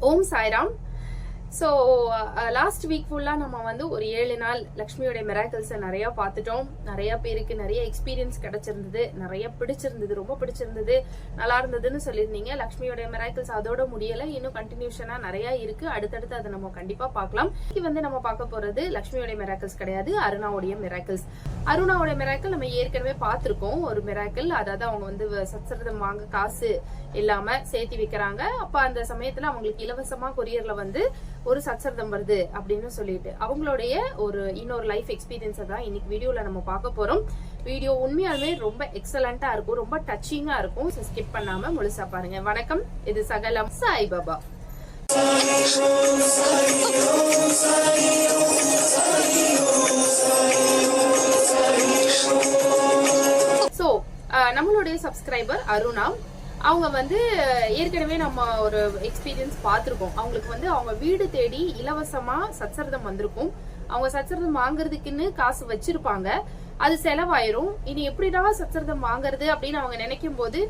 Om Sairam so last week ஃபுல்லாக நம்ம வந்து ஒரு ஏழு நாள் லக்ஷ்மியோடைய மெராக்கல்ஸை நிறையா பார்த்துட்டோம். நிறையா பேருக்கு நிறைய எக்ஸ்பீரியன்ஸ் கிடச்சிருந்தது. நிறைய பிடிச்சிருந்தது. ரொம்ப பிடிச்சிருந்தது. நல்லா இருந்ததுன்னு சொல்லியிருந்தீங்க. லக்ஷ்மியோடைய மெராக்கல்ஸ் அதோட முடியலை. இன்னும் கண்டினியூஷனாக நிறையா இருக்குது அடுத்தடுத்து அதை நம்ம கண்டிப்பாக பார்க்கலாம். இன்னைக்கு வந்து நம்ம பார்க்க போகிறது லக்ஷ்மியோட மெராக்கல்ஸ் கிடையாது அருணாவுடைய மெராக்கல்ஸ் அருணாவோட மிராக்கிள் நம்ம ஏற்கனவே பார்த்துருக்கோம். ஒரு மிராக்கிள் அதாவது அவங்க வந்து சத்சரதம் வாங்க காசு இல்லாமல் சேர்த்தி வைக்கிறாங்க. அப்போ அந்த சமயத்தில் அவங்களுக்கு இலவசமாக கொரியரில் வந்து ஒரு சச்சரதம் வருது அப்படின்னு சொல்லிட்டு. அவங்களுடைய ஒரு இன்னொரு லைஃப் எக்ஸ்பீரியன்ஸை தான் இன்னைக்கு வீடியோவில் நம்ம பார்க்க போகிறோம் வீடியோ உண்மையாலுமே ரொம்ப எக்ஸலண்ட்டாக இருக்கும். ரொம்ப டச்சிங்காக இருக்கும். ஸ்கிப் பண்ணாமல் முழுசா பாருங்க. வணக்கம். இது சகலம். சாய் பாபா. ஸோ நம்மளுடைய சப்ஸ்கிரைபர் அருணா. அவங்க வந்து ஏற்கனவே நம்ம ஒரு எக்ஸ்பீரியன்ஸ் பார்த்துருக்கோம். அவங்களுக்கு வந்து அவங்க வீடு தேடி இலவசமா சச்சரதம் வந்திருக்கும். அவங்க சச்சரதம் வாங்குறதுக்குன்னு காசு வச்சிருப்பாங்க. அது செலவாயிரும். இனி எப்படிடா சச்சரதம் வாங்குறது அப்படின்னு அவங்க நினைக்கும் போது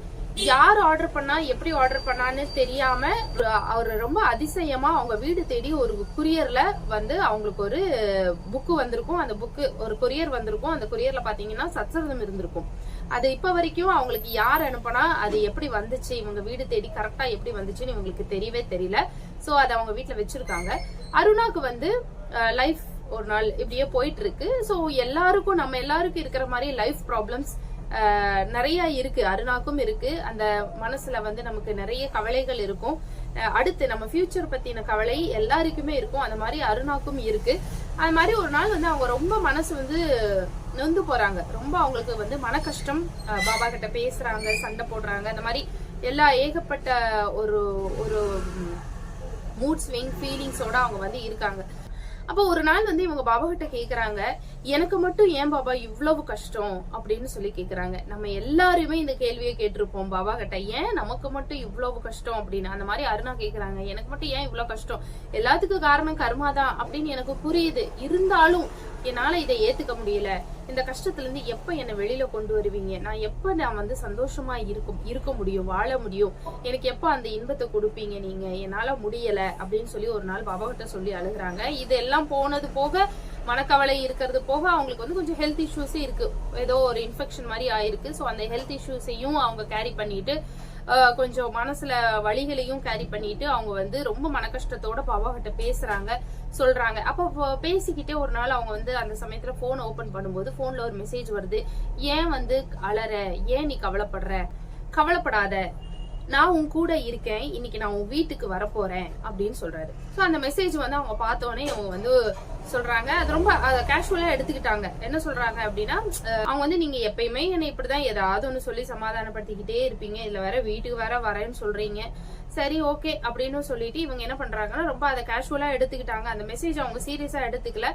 யார் ஆர்டர் பண்ணா எப்படி ஆர்டர் பண்ணான்னு தெரியாம அவர் ரொம்ப அதிசயமா அவங்க வீடு தேடி ஒரு குரியர்ல வந்து அவங்களுக்கு ஒரு புக்கு வந்திருக்கும். அந்த புக்கு ஒரு கொரியர் வந்திருக்கும். அந்த கொரியர்ல பாத்தீங்கன்னா சச்சரதம் இருந்திருக்கும். அது இப்ப வரைக்கும் அவங்களுக்கு யார் அனுப்பினா அது எப்படி வந்துச்சு? இவங்க வீடு தேடி கரெக்டா எப்படி வந்துச்சுன்னு இவங்களுக்கு தெரியவே தெரியல. சோ அதை அவங்க வீட்டுல வச்சிருக்காங்க. அருணாக்கு வந்து லைஃப் ஒரு நாள் இப்படியே போயிட்டு இருக்கு. ஸோ எல்லாருக்கும் நம்ம எல்லாருக்கும் இருக்கிற மாதிரி லைஃப் ப்ராப்ளம்ஸ் நிறைய இருக்கு. அருணாக்கும் இருக்கு. அந்த மனசுல வந்து நமக்கு நிறைய கவலைகள் இருக்கும். அடுத்து நம்ம ஃபியூச்சர் பத்தின கவலை எல்லாருக்குமே இருக்கும். அந்த மாதிரி அருணாக்கும் இருக்கு. அது மாதிரி ஒரு நாள் வந்து அவங்க ரொம்ப மனசு வந்து நொந்து போறாங்க. ரொம்ப அவங்களுக்கு வந்து மன கஷ்டம் பாபா கிட்ட பேசுறாங்க சண்டை போடுறாங்க. அந்த மாதிரி எல்லா ஏகப்பட்ட ஒரு ஒரு மூட் ஸ்விங் ஃபீலிங்ஸோட அவங்க வந்து இருக்காங்க. அப்போ ஒரு நாள் வந்து இவங்க பாபா கிட்ட கேக்குறாங்க எனக்கு மட்டும் ஏன் பாபா இவ்வளவு கஷ்டம்? அப்படின்னு சொல்லி கேக்குறாங்க. நம்ம எல்லாருமே இந்த கேள்வியை கேட்டிருப்போம் பாபா கிட்ட ஏன் நமக்கு மட்டும் இவ்வளவு கஷ்டம்? அப்படின்னு. அந்த மாதிரி அருணா கேக்குறாங்க எனக்கு மட்டும் ஏன் இவ்வளவு கஷ்டம்? எல்லாத்துக்கும் காரணம் கர்மா தான். அப்படின்னு எனக்கு புரியுது. இருந்தாலும் என்னால இதை ஏத்துக்க முடியல. இந்த கஷ்டத்துல இருந்து எப்ப வெளியில் வெளியில கொண்டு வருவீங்க? நான் எப்ப நான் வந்து சந்தோஷமா இருக்கும் இருக்க முடியும் வாழ முடியும்? எனக்கு எப்ப அந்த இன்பத்தை கொடுப்பீங்க நீங்க? என்னால முடியல அப்படின்னு சொல்லி ஒரு நாள் பாபா கிட்ட சொல்லி அழுகுறாங்க. இது எல்லாம் போனது போக மனக்கவலை இருக்கிறது போக அவங்களுக்கு வந்து கொஞ்சம் ஹெல்த் இஷ்யூஸே இருக்கு. ஏதோ ஒரு இன்ஃபெக்ஷன் மாதிரி ஆயிருக்கு. ஸோ அந்த ஹெல்த் இஷ்யூஸையும் அவங்க கேரி பண்ணிட்டு கொஞ்சம் மனசுல வழிகளையும் கேரி பண்ணிட்டு அவங்க வந்து ரொம்ப மன கஷ்டத்தோட பாபா கிட்ட பேசுறாங்க சொல்றாங்க. அப்போ பேசிக்கிட்டே ஒரு நாள் அவங்க வந்து அந்த சமயத்துல போன் ஓபன் பண்ணும்போது போன்ல ஒரு மெசேஜ் வருது. ஏன் வந்து அலற? ஏன் நீ கவலைப்படுற? கவலைப்படாத. நான் உன் கூட இருக்கேன் இன்னைக்கு நான் உன் வீட்டுக்கு வரப்போறேன் அப்படின்னு சொல்றாரு. ஸோ அந்த மெசேஜ் வந்து அவங்க பார்த்தோன்னே அவங்க வந்து சொல்றாங்க. அது ரொம்ப கேஷுவலா எடுத்துக்கிட்டாங்க. என்ன சொல்றாங்க அப்படின்னா அவங்க வந்து நீங்க எப்பயுமே என்னை இப்படிதான் ஏதாவது ஒன்று சொல்லி சமாதானப்படுத்திக்கிட்டே இருப்பீங்க. இதுல வேற வீட்டுக்கு வேற வரேன்னு சொல்றீங்க. சரி ஓகே அப்படின்னு சொல்லிட்டு இவங்க என்ன பண்றாங்கன்னா ரொம்ப அதை கேஷுவலா எடுத்துக்கிட்டாங்க. அந்த மெசேஜ் அவங்க சீரியஸா எடுத்துக்கல.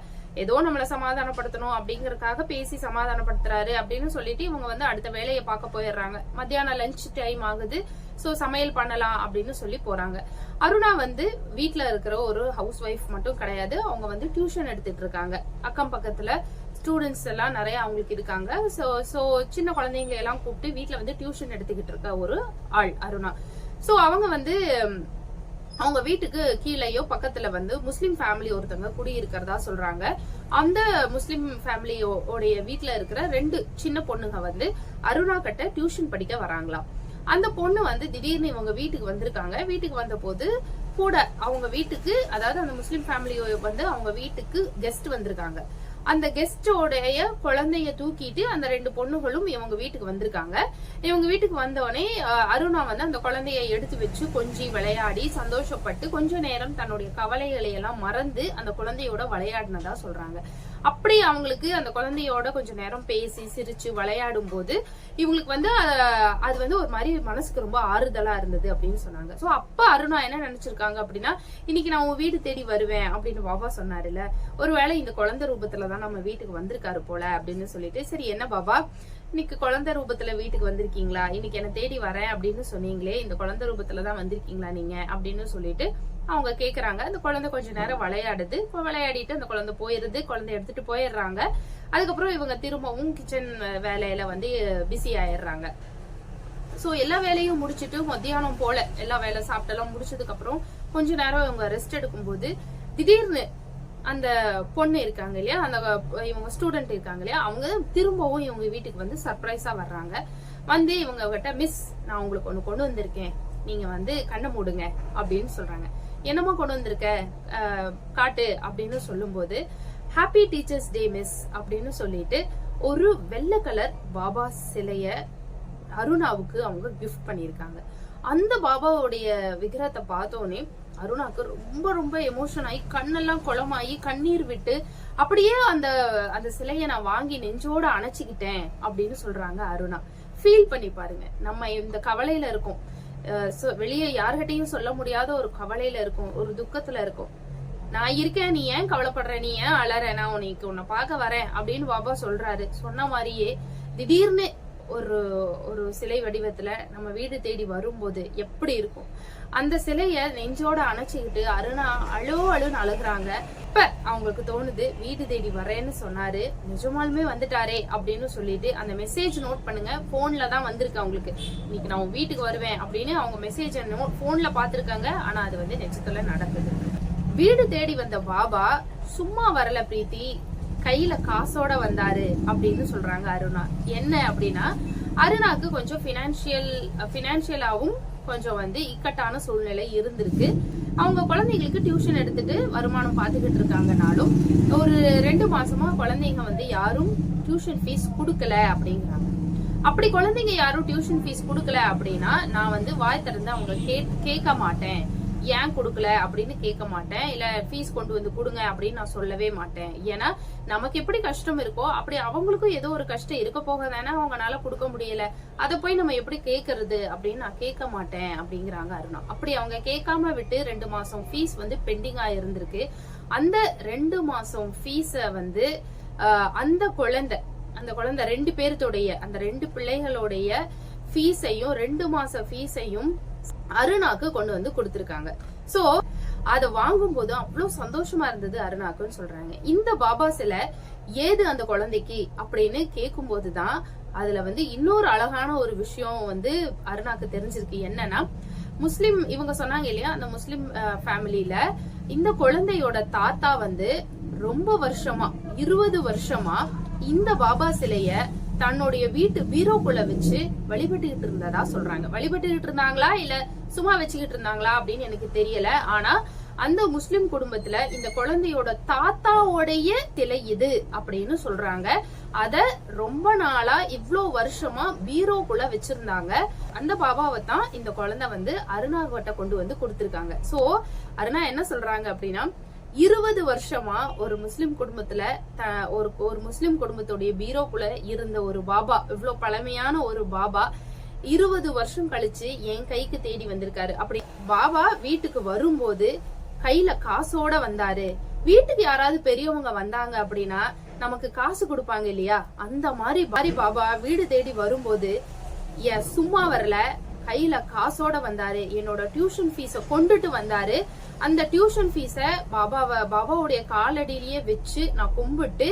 ஏதோ நம்மளை சமாதானப்படுத்தணும் அப்படிங்கறக்காக பேசி சமாதானப்படுத்துறாரு அப்படின்னு சொல்லிட்டு இவங்க வந்து அடுத்த வேலையை பார்க்க போயிடுறாங்க. மத்தியானம் லஞ்ச் டைம் ஆகுது. ஸோ சமையல் பண்ணலாம் அப்படின்னு சொல்லி போறாங்க. அருணா வந்து வீட்டில் இருக்கிற ஒரு ஹவுஸ் ஒய்ஃப் மட்டும் கிடையாது. அவங்க வந்து டியூஷன் எடுத்துட்டு இருக்காங்க. அக்கம் பக்கத்துல ஸ்டூடெண்ட்ஸ் எல்லாம் நிறைய அவங்களுக்கு இருக்காங்க. ஸோ ஸோ சின்ன குழந்தைங்களை எல்லாம் கூப்பிட்டு வீட்டில் வந்து டியூஷன் எடுத்துக்கிட்டு இருக்க ஒரு ஆள் அருணா. ஸோ அவங்க வந்து அவங்க வீட்டுக்கு கீழேயோ பக்கத்துல வந்து முஸ்லீம் ஃபேமிலி ஒருத்தவங்க குடியிருக்கிறதா சொல்றாங்க. அந்த முஸ்லீம் ஃபேமிலியோடைய வீட்டுல இருக்கிற ரெண்டு சின்ன பொண்ணுங்க வந்து அருணா கிட்ட டியூஷன் படிக்க வராங்களாம். அந்த பொண்ணு வந்து திடீர்னு இவங்க வீட்டுக்கு வந்திருக்காங்க. வீட்டுக்கு வந்த போது கூட அவங்க வீட்டுக்கு அதாவது அந்த முஸ்லீம் ஃபேமிலியோ வந்து அவங்க வீட்டுக்கு கெஸ்ட் வந்திருக்காங்க. அந்த கெஸ்டோடைய குழந்தைய தூக்கிட்டு அந்த ரெண்டு பொண்ணுகளும் இவங்க வீட்டுக்கு வந்திருக்காங்க. இவங்க வீட்டுக்கு வந்தோடனே அருணா வந்து அந்த குழந்தைய எடுத்து வச்சு கொஞ்சி விளையாடி சந்தோஷப்பட்டு கொஞ்ச நேரம் தன்னுடைய கவலைகளை எல்லாம் மறந்து அந்த குழந்தையோட விளையாடினதா சொல்றாங்க. அப்படி அவங்களுக்கு அந்த குழந்தையோட கொஞ்ச நேரம் பேசி சிரிச்சு விளையாடும் போது இவங்களுக்கு வந்து அது வந்து ஒரு மாதிரி மனசுக்கு ரொம்ப ஆறுதலா இருந்தது அப்படின்னு சொன்னாங்க. சோ அப்ப அருணா என்ன நினைச்சிருக்காங்க அப்படின்னா இன்னைக்கு நான் உன் வீடு தேடி வருவேன் அப்படின்னு பாபா சொன்னாருல்ல. ஒருவேளை இந்த குழந்தை ரூபத்துல தான் நம்ம வீட்டுக்கு வந்திருக்காரு போல அப்படின்னு சொல்லிட்டு. சரி என்ன பாபா? இன்னைக்கு குழந்தை ரூபத்துல வீட்டுக்கு வந்திருக்கீங்களா? இன்னைக்கு என்ன தேடி வரேன் அப்படின்னு சொன்னீங்களே இந்த குழந்தை ரூபத்துல தான் வந்திருக்கீங்களா நீங்க அப்படின்னு சொல்லிட்டு அவங்க கேக்குறாங்க. அந்த குழந்தை கொஞ்ச நேரம் விளையாடுது. விளையாடிட்டு அந்த குழந்தை போயிருது. குழந்தை எடுத்துட்டு போயிடுறாங்க. அதுக்கப்புறம் இவங்க திரும்பவும் கிச்சன் வேலையில வந்து பிஸி ஆயிடுறாங்க. சோ எல்லா வேலையும் முடிச்சிட்டு மத்தியானம் போல எல்லா வேலை சாப்பிட்டெல்லாம் முடிச்சதுக்கு அப்புறம் கொஞ்ச நேரம் இவங்க ரெஸ்ட் எடுக்கும்போது திடீர்னு அந்த பொண்ணு இருக்காங்க இல்லையா? அந்த இவங்க ஸ்டூடெண்ட் இருக்காங்க இல்லையா? அவங்க திரும்பவும் இவங்க வீட்டுக்கு வந்து சர்ப்ரைஸா வர்றாங்க. வந்து இவங்க கிட்ட மிஸ் நான் உங்களுக்கு ஒண்ணு கொண்டு வந்திருக்கேன். நீங்க வந்து கண்ணை மூடுங்க அப்படின்னு சொல்றாங்க. என்னமா கொண்டு வந்திருக்க? காட்டு அப்படின்னு சொல்லும்போது ஹாப்பி டீச்சர்ஸ் டே மிஸ் அப்படின்னு சொல்லிட்டு ஒரு வெள்ளை கலர் பாபா சிலைய அருணாவுக்கு அவங்க கிஃப்ட் பண்ணியிருக்காங்க. அந்த பாபாவுடைய விக்கிரத்தை பார்த்தோன்னே அருணாக்கு ரொம்ப ரொம்ப எமோஷன் ஆகி கண்ணெல்லாம் குளமாயி கண்ணீர் விட்டு அப்படியே அந்த அந்த சிலையை நான் வாங்கி நெஞ்சோட அணைச்சிக்கிட்டேன் அப்படின்னு சொல்றாங்க அருணா. ஃபீல் பண்ணி பாருங்க. நம்ம இந்த கவலையில இருக்கோம். வெளியே யார்கிட்டையும் சொல்ல முடியாத ஒரு கவலையில இருக்கும். ஒரு துக்கத்துல இருக்கும். நான் இருக்கேன் நீ ஏன் கவலைப்படுற? நீ ஏன் அலற? நான் உனக்கு உன்னை பார்க்க வரேன் அப்படின்னு பாபா சொல்றாரு. சொன்ன மாதிரியே திடீர்னு ஒரு ஒரு சிலை வடிவத்துல நம்ம வீடு தேடி வரும்போது எப்படி இருக்கும்? அந்த சிலைய நெஞ்சோட அணைச்சிக்கிட்டு அருணா அழோ அழுன்னு அழுகுறாங்க. இப்ப அவங்களுக்கு தோணுது வீடு தேடி வரேன்னு சொன்னாரு. நிஜமாலுமே வந்துட்டாரே அப்படின்னு சொல்லிட்டு அந்த மெசேஜ் நோட் பண்ணுங்க. போன்ல தான் வந்திருக்கு அவங்களுக்கு. இன்னைக்கு நான் வீட்டுக்கு வருவேன் அப்படின்னு அவங்க மெசேஜ் போன்ல பாத்திருக்காங்க ஆனா அது வந்து நிஜத்துல நடக்குது வீடு தேடி வந்த பாபா சும்மா வரல பிரீத்தி. கையில காசோட வந்தாரு அப்படின்னு சொல்றாங்க அருணா. என்ன அப்படின்னா அருணாக்கு கொஞ்சம் பினான்சியல் பினான்சியலாவும் கொஞ்சம் வந்து இக்கட்டான சூழ்நிலை இருந்திருக்கு. அவங்க குழந்தைங்களுக்கு டியூஷன் எடுத்துட்டு வருமானம் பார்த்துக்கிட்டு இருக்காங்கனாலும் ஒரு ரெண்டு மாசமா குழந்தைங்க வந்து யாரும் டியூஷன் ஃபீஸ் கொடுக்கல அப்படிங்கிறாங்க. அப்படி குழந்தைங்க யாரும் டியூஷன் ஃபீஸ் கொடுக்கல அப்படின்னா நான் வந்து வாய் திறந்து அவங்க கேட்க மாட்டேன். ஏன் கொடுக்கல அப்படின்னு கேட்க மாட்டேன். இல்ல ஃபீஸ் கொண்டு வந்து கொடுங்க அப்படின்னு நான் சொல்லவே மாட்டேன். ஏன்னா நமக்கு எப்படி கஷ்டம் இருக்கோ அப்படி அவங்களுக்கும் ஏதோ ஒரு கஷ்டம் இருக்க போக தானே அவங்கனால கொடுக்க முடியல. அதை போய் நம்ம எப்படி கேட்கறது அப்படின்னு நான் கேட்க மாட்டேன் அப்படிங்கிறாங்க அருணா. அப்படி அவங்க கேட்காம விட்டு ரெண்டு மாசம் ஃபீஸ் வந்து பெண்டிங்கா இருந்திருக்கு. அந்த ரெண்டு மாசம் ஃபீஸ வந்து அந்த குழந்தை அந்த குழந்தை ரெண்டு பேர்த்தோடைய அந்த ரெண்டு பிள்ளைகளுடைய ஃபீஸையும் ரெண்டு மாச ஃபீஸையும் அருணாக்கு கொண்டு வந்து கொடுத்துருக்காங்க. சோ அத வாங்கும் போது அவ்வளவு சந்தோஷமா இருந்தது அருணாக்குன்னு சொல்றாங்க. இந்த பாபா சிலை ஏது அந்த குழந்தைக்கு அப்படின்னு கேட்கும் போதுதான் அதுல வந்து இன்னொரு அழகான ஒரு விஷயம் வந்து அருணாக்கு தெரிஞ்சிருக்கு. என்னன்னா முஸ்லிம் இவங்க சொன்னாங்க இல்லையா அந்த முஸ்லிம் ஃபேமிலியில இந்த குழந்தையோட தாத்தா வந்து ரொம்ப வருஷமா இருபது வருஷமா இந்த பாபா சிலைய தன்னுடைய வீட்டு பீரோக்குள்ள வச்சு வழிபட்டுக்கிட்டு இருந்ததா சொல்றாங்க. வழிபட்டுக்கிட்டு இருந்தாங்களா? இல்ல சும்மா வச்சுக்கிட்டு இருந்தாங்களா அப்படின்னு எனக்கு தெரியல. ஆனா அந்த முஸ்லிம் குடும்பத்துல இந்த குழந்தையோட தாத்தாவோடைய திலை இது அப்படின்னு சொல்றாங்க. அத ரொம்ப நாளா இவ்வளோ வருஷமா பீரோக்குள்ள வச்சிருந்தாங்க. அந்த பாபாவை தான் இந்த குழந்தை வந்து அருணாகிட்ட கொண்டு வந்து கொடுத்திருக்காங்க. சோ அருணா என்ன சொல்றாங்க அப்படின்னா இருபது வருஷமா ஒரு முஸ்லிம் குடும்பத்துல த- ஒரு ஒரு முஸ்லிம் குடும்பத்துடைய பீரோக்குள்ள இருந்த ஒரு பாபா இவ்வளவு பழமையான ஒரு பாபா இருபது வருஷம் கழிச்சு என் கைக்கு தேடி வந்திருக்காரு. அப்படி பாபா வீட்டுக்கு வரும்போது கையில காசோட வந்தாரு. வீட்டுக்கு யாராவது பெரியவங்க வந்தாங்க அப்படின்னா நமக்கு காசு கொடுப்பாங்க இல்லையா? அந்த மாதிரி பாரி பாபா வீடு தேடி வரும்போது ஏன் சும்மா வரல கையில காசோட வந்தாரு என்னோட டியூஷன் ஃபீஸ கொண்டுட்டு வந்தாரு. அந்த டியூஷன் ஃபீஸ பாபாவை பாபாவுடைய காலடியிலேயே வச்சு நான் கும்பிட்டு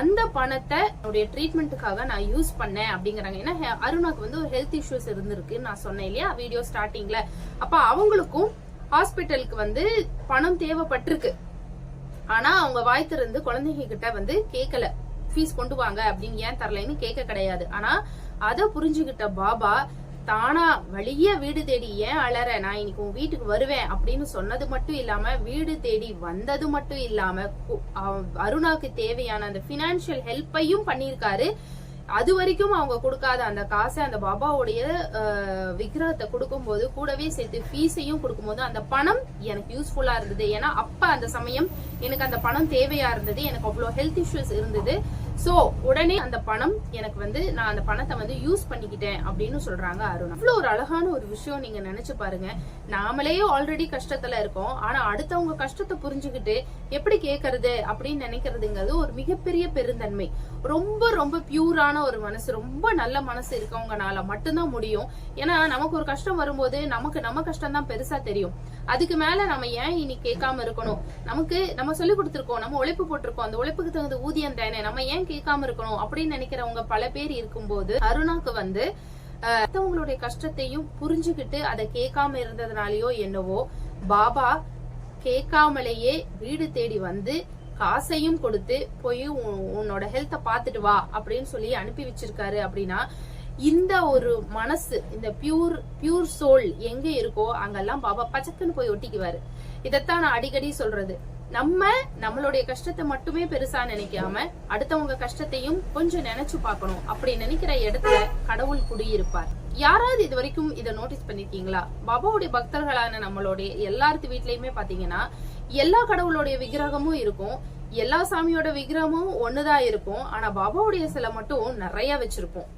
அந்த பணத்தை என்னுடைய ட்ரீட்மெண்ட்டுக்காக நான் யூஸ் பண்ணேன் அப்படிங்கிறாங்க. ஏன்னா அருணாக்கு வந்து ஒரு ஹெல்த் இஷ்யூஸ் இருந்திருக்கு நான் சொன்னேன் இல்லையா வீடியோ ஸ்டார்டிங்ல அப்ப அவங்களுக்கும் ஹாஸ்பிட்டலுக்கு வந்து பணம் தேவைப்பட்டிருக்கு. ஆனா அவங்க வாய்த்திருந்து குழந்தைங்க கிட்ட வந்து கேட்கல ஃபீஸ் கொண்டு வாங்க அப்படின்னு ஏன் தரலைன்னு கேட்க கிடையாது. ஆனா அதை புரிஞ்சுகிட்ட பாபா தானா வழிய வீடு தேடி ஏன் அலற? நான் இன்னைக்கு உன் வீட்டுக்கு வருவேன் அப்படின்னு சொன்னது மட்டும் இல்லாம வீடு தேடி வந்தது மட்டும் இல்லாம கு- அருணாக்கு தேவையான அந்த பினான்சியல் ஹெல்ப்பையும் பண்ணியிருக்காரு. அது வரைக்கும் அவங்க கொடுக்காத அந்த காசை அந்த பாபாவுடைய விக்கிரகத்தை கொடுக்கும்போது கூடவே சேர்த்து ஃபீஸையும் கொடுக்கும்போது அந்த பணம் எனக்கு யூஸ்ஃபுல்லா இருந்தது. ஏன்னா அப்ப அந்த சமயம் எனக்கு அந்த பணம் தேவையா இருந்தது. எனக்கு அவ்வளோ ஹெல்த் இஷ்யூஸ் இருந்தது. சோ உடனே அந்த பணம் எனக்கு வந்து நான் அந்த பணத்தை வந்து யூஸ் பண்ணிக்கிட்டேன் அப்படின்னு சொல்றாங்க அருண். அவ்வளவு ஒரு அழகான ஒரு விஷயம் நீங்க நினைச்சு பாருங்க. நாமளே ஆல்ரெடி கஷ்டத்துல இருக்கோம். ஆனா அடுத்தவங்க கஷ்டத்தை புரிஞ்சுக்கிட்டு எப்படி கேக்குறது அப்படின்னு நினைக்கிறதுங்கிறது ஒரு மிகப்பெரிய பெருந்தன்மை. ரொம்ப ரொம்ப பியூரான ஒரு மனசு ரொம்ப நல்ல மனசு இருக்கவங்கனால மட்டும்தான் முடியும். ஏன்னா நமக்கு ஒரு கஷ்டம் வரும்போது நமக்கு நம்ம கஷ்டம் தான் பெருசா தெரியும். அதுக்கு மேல நம்ம ஏன் இனி கேட்காம இருக்கணும்? நமக்கு நம்ம சொல்லி கொடுத்துருக்கோம் நம்ம உழைப்பு போட்டிருக்கோம். அந்த உழைப்புக்கு தகுந்த ஊதியம் தானே? நம்ம ஏன் கேட்காம இருக்கணும்? அப்படின்னு நினைக்கிறவங்க பல பேர் இருக்கும்போது அருணாக்கு வந்து அஹ், மத்தவங்களுடைய கஷ்டத்தையும் புரிஞ்சுக்கிட்டு அதை கேட்காம இருந்ததுனாலயோ என்னவோ பாபா கேட்காமலேயே வீடு தேடி வந்து காசையும் கொடுத்து போய் உன்- உன்னோட ஹெல்த்த பாத்துட்டு வா அப்படின்னு சொல்லி அனுப்பி வச்சிருக்காரு அப்படின்னா இந்த ஒரு மனசு இந்த பியூர் பியூர் சோல் எங்க இருக்கோ அங்கெல்லாம் பாபா பச்சக்குன்னு போய் ஒட்டிக்குவாரு. இதைத்தான் நான் அடிக்கடி சொல்றது. நம்ம நம்மளுடைய கஷ்டத்தை மட்டுமே பெருசா நினைக்காம அடுத்தவங்க கஷ்டத்தையும் கொஞ்சம் நினைச்சு பார்க்கணும். அப்படி நினைக்கிற இடத்துல கடவுள் குடியிருப்பார். யாராவது இது வரைக்கும் இதை நோட்டீஸ் பண்ணிருக்கீங்களா? பாபாவுடைய பக்தர்களான நம்மளுடைய எல்லாத்து வீட்லயுமே பாத்தீங்கன்னா எல்லா கடவுளுடைய விக்கிரகமும் இருக்கும். எல்லா சாமியோட விக்கிரகமும் ஒண்ணுதான் இருக்கும். ஆனா பாபாவுடைய சிலை மட்டும் நிறைய வச்சிருப்போம்.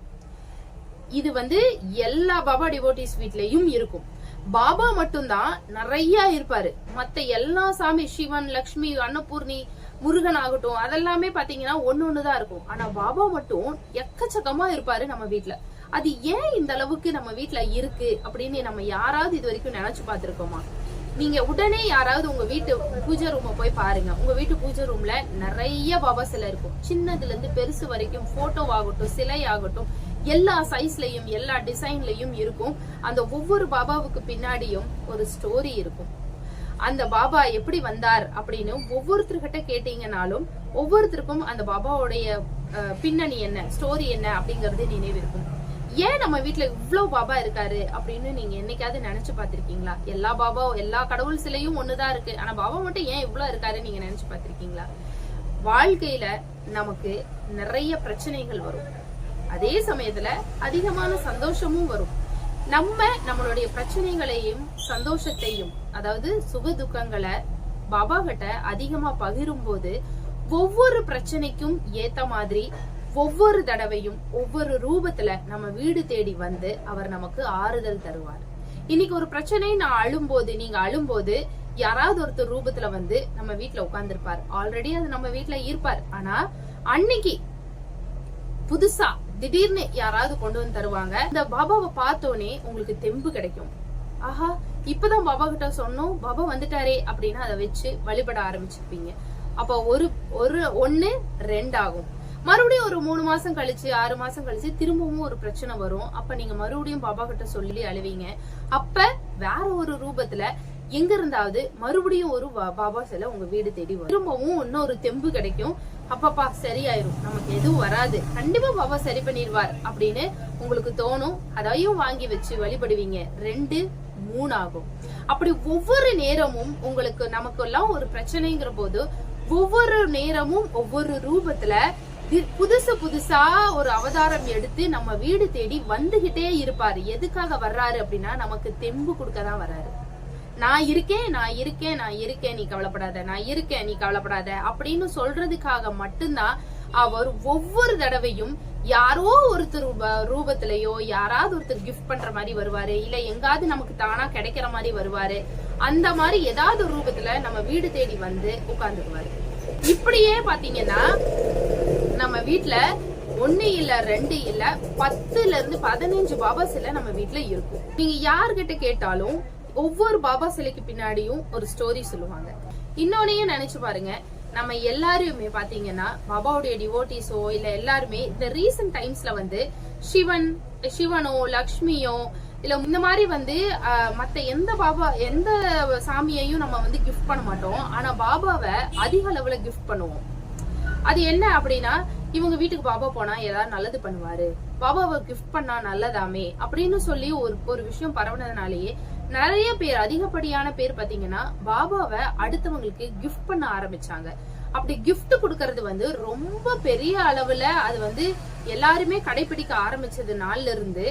இது வந்து எல்லா பாபா டிவோட்டிஸ் வீட்லயும் இருக்கும். பாபா மட்டும்தான் நிறைய இருப்பாரு. மத்த எல்லா சாமி சிவன் லக்ஷ்மி அன்னபூர்ணி முருகன் ஆகட்டும் அதெல்லாமே பாத்தீங்கன்னா ஒண்ணு ஒண்ணுதான் இருக்கும். ஆனா பாபா மட்டும் எக்கச்சக்கமா இருப்பாரு நம்ம வீட்டுல அது ஏன் இந்த அளவுக்கு நம்ம வீட்டுல இருக்கு அப்படின்னு நம்ம யாராவது இது வரைக்கும் நினைச்சு பார்த்திருக்கோமா? நீங்க உடனே யாராவது உங்க வீட்டு பூஜை ரூம போய் பாருங்க. உங்க வீட்டு பூஜை ரூம்ல நிறைய பாபா சிலை இருக்கும். சின்னதுல இருந்து பெருசு வரைக்கும் போட்டோ ஆகட்டும் சிலை ஆகட்டும் எல்லா சைஸ்லயும் எல்லா டிசைன்லயும் இருக்கும். அந்த ஒவ்வொரு பாபாவுக்கு பின்னாடியும் ஒரு ஸ்டோரி இருக்கும். அந்த பாபா எப்படி வந்தார் அப்படின்னு ஒவ்வொருத்தர்கிட்ட கேட்டீங்கனாலும் ஒவ்வொருத்தருக்கும் அந்த பாபாவுடைய பின்னணி என்ன ஸ்டோரி என்ன அப்படிங்கறது நினைவு இருக்கும். ஏன் நம்ம வீட்டுல இவ்வளவு பாபா இருக்காரு அப்படின்னு நீங்க என்னைக்காவது நினைச்சு பாத்திருக்கீங்களா எல்லா பாபா எல்லா கடவுள் சிலையும் ஒண்ணுதான் இருக்கு. ஆனா பாபா மட்டும் ஏன் இவ்வளவு இருக்காரு நீங்க நினைச்சு பாத்திருக்கீங்களா வாழ்க்கையில நமக்கு நிறைய பிரச்சனைகள் வரும். அதே சமயத்துல அதிகமான சந்தோஷமும் வரும். நம்ம நம்மளுடைய பிரச்சனைகளையும் சந்தோஷத்தையும் அதாவது சுக துக்கங்களை பாபா கிட்ட அதிகமா பகிரும் போது ஒவ்வொரு பிரச்சனைக்கும் ஏத்த மாதிரி ஒவ்வொரு தடவையும் ஒவ்வொரு ரூபத்துல நம்ம வீடு தேடி வந்து அவர் நமக்கு ஆறுதல் தருவார். இன்னைக்கு ஒரு பிரச்சனை நான் அழும்போது நீங்க அழும்போது யாராவது ஒருத்தர் ரூபத்துல வந்து நம்ம வீட்டுல உட்கார்ந்திருப்பார். ஆல்ரெடி அது நம்ம வீட்டுல இருப்பார். ஆனா அன்னைக்கு புதுசா திடீர்னு யாராவது கொண்டு வந்து தருவாங்க. இந்த பாபாவை பார்த்தோன்னே உங்களுக்கு தெம்பு கிடைக்கும். ஆஹா இப்பதான் பாபா கிட்ட சொன்னோம் பாபா வந்துட்டாரே அப்படின்னு அதை வச்சு வழிபட ஆரம்பிச்சிருப்பீங்க. அப்ப ஒரு ஒரு ஒண்ணு ரெண்டாகும் மறுபடியும் ஒரு மூணு மாசம் கழிச்சு ஆறு மாசம் கழிச்சு திரும்பவும் ஒரு பிரச்சனை வரும். அப்ப நீங்க மறுபடியும் பாபா கிட்ட சொல்லி அழுவீங்க. அப்ப வேற ஒரு ரூபத்துல எங்க இருந்தாவது மறுபடியும் ஒரு பாபா சிலை உங்க வீடு தேடி வரும். திரும்பவும் இன்னொரு தெம்பு கிடைக்கும். அப்பப்பா சரியாயிரும். நமக்கு எதுவும் வராது. கண்டிப்பா பாபா சரி பண்ணிடுவார் அப்படின்னு உங்களுக்கு தோணும். அதையும் வாங்கி வச்சு வழிபடுவீங்க. ரெண்டு மூணு ஆகும் அப்படி ஒவ்வொரு நேரமும் உங்களுக்கு நமக்கு எல்லாம் ஒரு பிரச்சனைங்கிற போது ஒவ்வொரு நேரமும் ஒவ்வொரு ரூபத்துல புதுசு புதுசா ஒரு அவதாரம் எடுத்து நம்ம வீடு தேடி வந்துகிட்டே இருப்பாரு. எதுக்காக வர்றாரு அப்படின்னா நமக்கு தெம்பு கொடுக்க தான் வர்றாரு. நான் இருக்கேன் நான் இருக்கேன் நான் இருக்கேன் நீ கவலைப்படாத நான் இருக்கேன் நீ கவலைப்படாத அப்படின்னு சொல்றதுக்காக மட்டும்தான் அவர் ஒவ்வொரு தடவையும் யாரோ ஒருத்தர் ரூபத்திலயோ யாராவது ஒருத்தர் கிஃப்ட் பண்ற மாதிரி வருவாரு இல்ல எங்காவது நமக்கு தானா கிடைக்கிற மாதிரி வருவாரு அந்த மாதிரி ஏதாவது ஒரு ரூபத்துல நம்ம வீடு தேடி வந்து உட்கார்ந்துக்குவாரு. இப்படியே பாத்தீங்கன்னா நம்ம வீட்டுல ஒன்னு இல்ல ரெண்டு இல்ல பத்துல இருந்து பதினஞ்சு பாபாஸ் நம்ம வீட்டுல இருக்கும். நீங்க யார்கிட்ட கேட்டாலும் ஒவ்வொரு பாபா சிலைக்கு பின்னாடியும் ஒரு ஸ்டோரி சொல்லுவாங்க. இன்னொன்னையும் நினைச்சு பாருங்க நம்ம எல்லாருமே பாத்தீங்கன்னா பாபாவுடைய டிவோட்டிஸோ இல்ல எல்லாருமே இந்த ரீசன்ட் டைம்ஸ்ல வந்து சிவன் சிவனோ லக்ஷ்மியோ இல்ல இந்த மாதிரி வந்து அஹ், மத்த எந்த பாபா எந்த சாமியையும் நம்ம வந்து கிஃப்ட் பண்ண மாட்டோம். ஆனா பாபாவை அதிக அளவுல கிஃப்ட் பண்ணுவோம். அது என்ன அப்படின்னா இவங்க வீட்டுக்கு பாபா போனா ஏதாவது நல்லது பண்ணுவாரு. பாபாவை கிஃப்ட் பண்ணா நல்லதாமே அப்படின்னு சொல்லி ஒரு ஒரு விஷயம் பரவுனதுனாலேயே நிறைய பேர் அதிகப்படியான பேர் பாத்தீங்கன்னா பாபாவை அடுத்தவங்களுக்கு கிஃப்ட் பண்ண ஆரம்பிச்சாங்க. அப்படி கிஃப்ட் கொடுக்கறது வந்து ரொம்ப பெரிய அளவுல அது வந்து எல்லாருமே கடைபிடிக்க ஆரம்பிச்சது நாள்ல இருந்து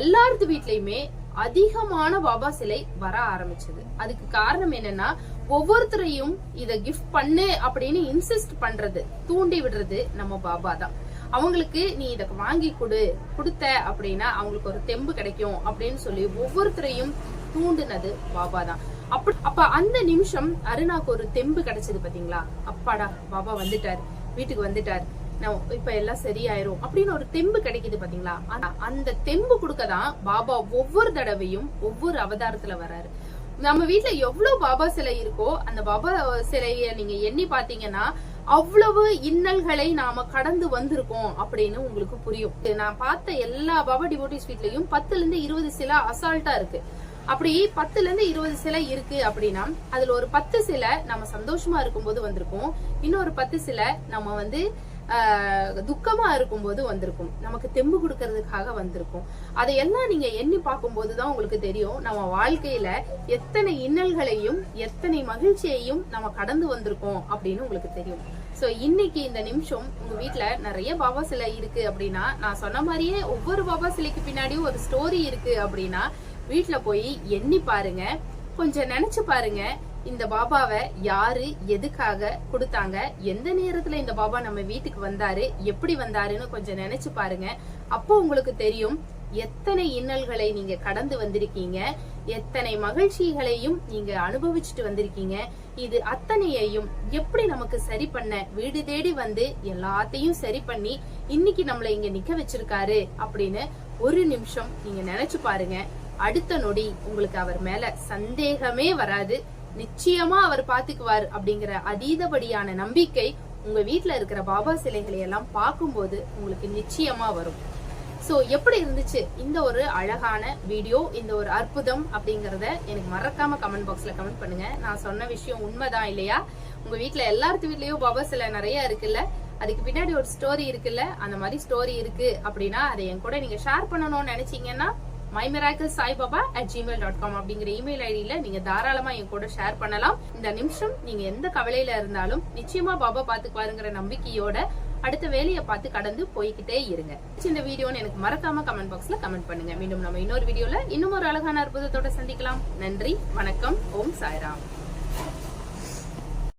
எல்லாரது வீட்லயுமே அதிகமான பாபா சிலை வர ஆரம்பிச்சது. அதுக்கு காரணம் என்னன்னா ஒவ்வொருத்தரையும் இத கிஃப்ட் பண்ணு அப்படின்னு இன்சிஸ்ட் பண்றது தூண்டி விடுறது நம்ம பாபா தான். அவங்களுக்கு நீ இத வாங்கி கொடு கொடுத்த அப்படின்னா அவங்களுக்கு ஒரு தெம்பு கிடைக்கும் அப்படின்னு சொல்லி ஒவ்வொருத்தரையும் தூண்டுனது பாபா தான். அப்ப அப்ப அந்த நிமிஷம் அருணாக்கு ஒரு தெம்பு கிடைச்சது பாத்தீங்களா? அப்பாடா பாபா வந்துட்டார் வீட்டுக்கு வந்துட்டார். நான் இப்ப எல்லாம் சரியாயிரும் அப்படின்னு ஒரு தெம்பு கிடைக்குது பாத்தீங்களா? ஆனா அந்த தெம்பு கொடுக்கதான் பாபா ஒவ்வொரு தடவையும் ஒவ்வொரு அவதாரத்துல வராரு. நம்ம வீட்டுல எவ்வளவு பாபா சிலை இருக்கோ அந்த பாபா சிலைய நீங்க எண்ணி பாத்தீங்கன்னா அவ்வளவு இன்னல்களை நாம கடந்து வந்திருக்கோம் அப்படின்னு உங்களுக்கு புரியும். நான் பார்த்த எல்லா பாபா டிவோட்டிஸ் வீட்லயும் பத்துல இருந்து இருபது சிலை அசால்ட்டா இருக்கு. அப்படி பத்துல இருந்து இருபது சிலை இருக்கு அப்படின்னா அதுல ஒரு பத்து சிலை நம்ம சந்தோஷமா இருக்கும்போது வந்திருக்கும். இன்னொரு பத்து சிலை நம்ம வந்து துக்கமா இருக்கும்போது வந்திருக்கும். நமக்கு தெம்பு கொடுக்கறதுக்காக வந்திருக்கும். அதையெல்லாம் நீங்க எண்ணி பார்க்கும்போது தான் உங்களுக்கு தெரியும். நம்ம வாழ்க்கையில எத்தனை இன்னல்களையும் எத்தனை மகிழ்ச்சியையும் நம்ம கடந்து வந்திருக்கோம் அப்படின்னு உங்களுக்கு தெரியும். சோ இன்னைக்கு இந்த நிமிஷம் உங்க வீட்டுல நிறைய பாபா சிலை இருக்கு அப்படின்னா நான் சொன்ன மாதிரியே ஒவ்வொரு பாபா சிலைக்கு பின்னாடியும் ஒரு ஸ்டோரி இருக்கு அப்படின்னா வீட்டில் போய் எண்ணி பாருங்க. கொஞ்சம் நினைச்சு பாருங்க. இந்த பாபாவை யாரு எதுக்காக கொடுத்தாங்க எந்த நேரத்துல இந்த பாபா நம்ம வீட்டுக்கு வந்தாரு எப்படி வந்தாருன்னு கொஞ்சம் நினைச்சு பாருங்க. அப்போ உங்களுக்கு தெரியும் எத்தனை இன்னல்களை நீங்க கடந்து வந்திருக்கீங்க எத்தனை மகிழ்ச்சிகளையும் நீங்க அனுபவிச்சுட்டு வந்திருக்கீங்க இது அத்தனையையும் எப்படி நமக்கு சரி பண்ண வீடு தேடி வந்து எல்லாத்தையும் சரி பண்ணி இன்னைக்கு நம்மள இங்க நிக்க வச்சிருக்காரு அப்படின்னு ஒரு நிமிஷம் நீங்க நினைச்சு பாருங்க. அடுத்த நொடி உங்களுக்கு அவர் மேல சந்தேகமே வராது. நிச்சயமா அவர் பாத்துக்குவார் அப்படிங்கிற அதீதபடியான நம்பிக்கை உங்க வீட்டுல இருக்கிற பாபா சிலைகளை எல்லாம் பார்க்கும்போது உங்களுக்கு நிச்சயமா வரும். சோ எப்படி இருந்துச்சு இந்த ஒரு அழகான வீடியோ இந்த ஒரு அற்புதம் அப்படிங்கறத எனக்கு மறக்காம கமெண்ட் பாக்ஸ்ல கமெண்ட் பண்ணுங்க. நான் சொன்ன விஷயம் உண்மைதான் இல்லையா? உங்க வீட்டுல எல்லாத்து வீட்லயும் பாபா சிலை நிறைய இருக்குல்ல? அதுக்கு பின்னாடி ஒரு ஸ்டோரி இருக்குல்ல? அந்த மாதிரி ஸ்டோரி இருக்கு அப்படின்னா அதை என் கூட நீங்க ஷேர் பண்ணணும்னு நினைச்சீங்கன்னா my miracle Saibaba at Gmail dot com அப்படிங்கிற இமெயில் ஐடியில நீங்க தாராளமா என் கூட ஷேர் பண்ணலாம். இந்த நிமிஷம் நீங்க எந்த கவலையில இருந்தாலும் நிச்சயமா பாபா பாத்துக்குவாருங்கிற நம்பிக்கையோட அடுத்த வேலையை பார்த்து கடந்து போய்கிட்டே இருங்க. இந்த வீடியோன்னு எனக்கு மறக்காம கமெண்ட் பாக்ஸ்ல கமெண்ட் பண்ணுங்க. மீண்டும் நம்ம இன்னொரு வீடியோல இன்னும் ஒரு அழகான அற்புதத்தோட சந்திக்கலாம். நன்றி வணக்கம் ஓம் சாய்ராம்.